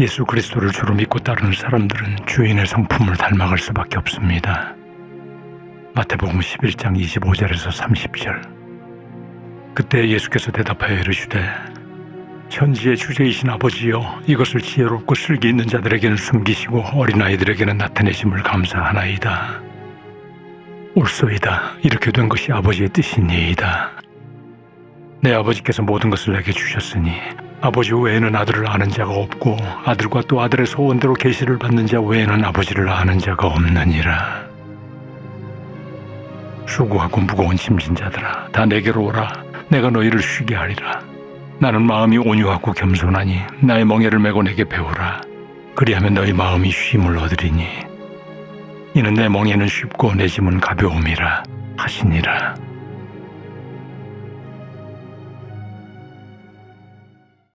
예수 그리스도를 주로 믿고 따르는 사람들은 주인의 성품을 닮아갈 수밖에 없습니다. 마태복음 11장 25절에서 30절. 그때 예수께서 대답하여 이르시되 천지의 주제이신 아버지여 이것을 지혜롭고 슬기 있는 자들에게는 숨기시고 어린아이들에게는 나타내심을 감사하나이다. 옳소이다. 이렇게 된 것이 아버지의 뜻이니이다. 내 아버지께서 모든 것을 내게 주셨으니 아버지 외에는 아들을 아는 자가 없고 아들과 또 아들의 소원대로 계시를 받는 자 외에는 아버지를 아는 자가 없느니라. 수고하고 무거운 짐진 자들아 다 내게로 오라 내가 너희를 쉬게 하리라. 나는 마음이 온유하고 겸손하니 나의 멍에를 메고 내게 배우라. 그리하면 너희 마음이 쉼을 얻으리니 이는 내 멍에는 쉽고 내 짐은 가벼움이라 하시니라.